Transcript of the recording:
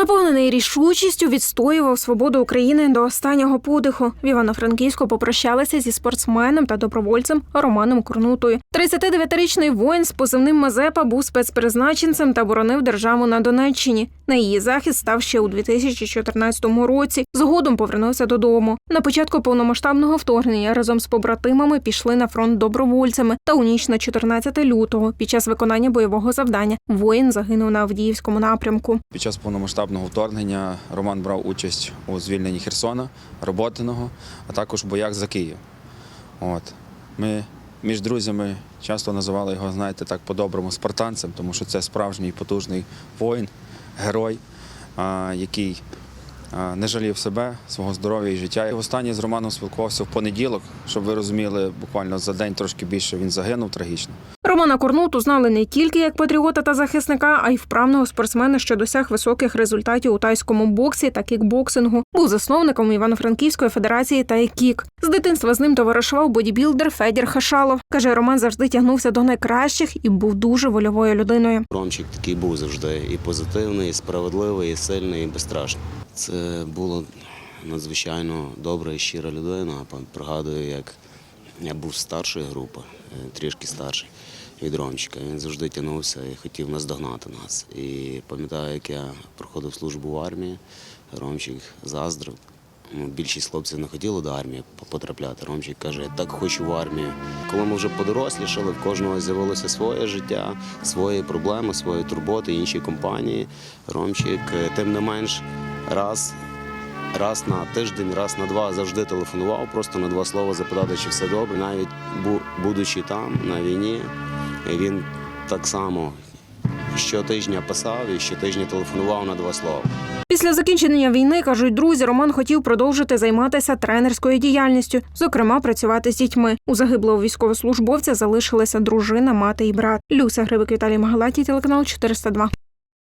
Наповнений рішучістю відстоював свободу України до останнього подиху. В Івано-Франківську попрощалися зі спортсменом та добровольцем Романом Корнутою. 39-річний воїн з позивним Мазепа був спецпризначенцем та боронив державу на Донеччині. На її захист став ще у 2014 році. Згодом повернувся додому. На початку повномасштабного вторгнення разом з побратимами пішли на фронт добровольцями. Та у ніч на 14 лютого, під час виконання бойового завдання, воїн загинув на Авдіївському напрямку. Під час повномасштабного вторгнення Роман брав участь у звільненні Херсона, Роботиного, а також в боях за Київ. От. Ми між друзями часто називали його, знаєте, так по-доброму спартанцем, тому що це справжній потужний воїн, герой, який не жалів себе, свого здоров'я і життя. І Останнє з Романом спілкувався в понеділок, щоб ви розуміли, буквально за день трошки більше він загинув трагічно. Романа Корнуту знали не тільки як патріота та захисника, а й вправного спортсмена, що досяг високих результатів у тайському боксі та кікбоксингу. Був засновником Івано-Франківської федерації Тайкік. З дитинства з ним товаришував бодібілдер Федір Хашалов. Каже, Роман завжди тягнувся до найкращих і був дуже вольовою людиною. Ромчик такий був завжди і позитивний, і справедливий, і сильний, і безстрашний. Це було надзвичайно добра і щира людина. Пригадую, як я був старшої групи, е, трішки старший від Ромчика. Він завжди тягнувся і хотів наздогнати нас. І пам'ятаю, як я проходив службу в армії, Ромчик заздрив. Ну, більшість хлопців не хотіли до армії потрапляти. Ромчик каже, я так хочу в армію. Коли ми вже подорослішали, в кожного з'явилося своє життя, свої проблеми, свої турботи, інші компанії. Ромчик, е, тим не менш, раз, раз на тиждень, раз на два завжди телефонував, просто на два слова запитати, чи все добре. Навіть бу- будучи там на війні, він так само щотижня писав і щотижня телефонував на два слова. Після закінчення війни, кажуть друзі, Роман хотів продовжити займатися тренерською діяльністю, зокрема працювати з дітьми. У загиблого військовослужбовця залишилися дружина, мати і брат. Люся Грибик Віталій Магалаті, телеканал 402.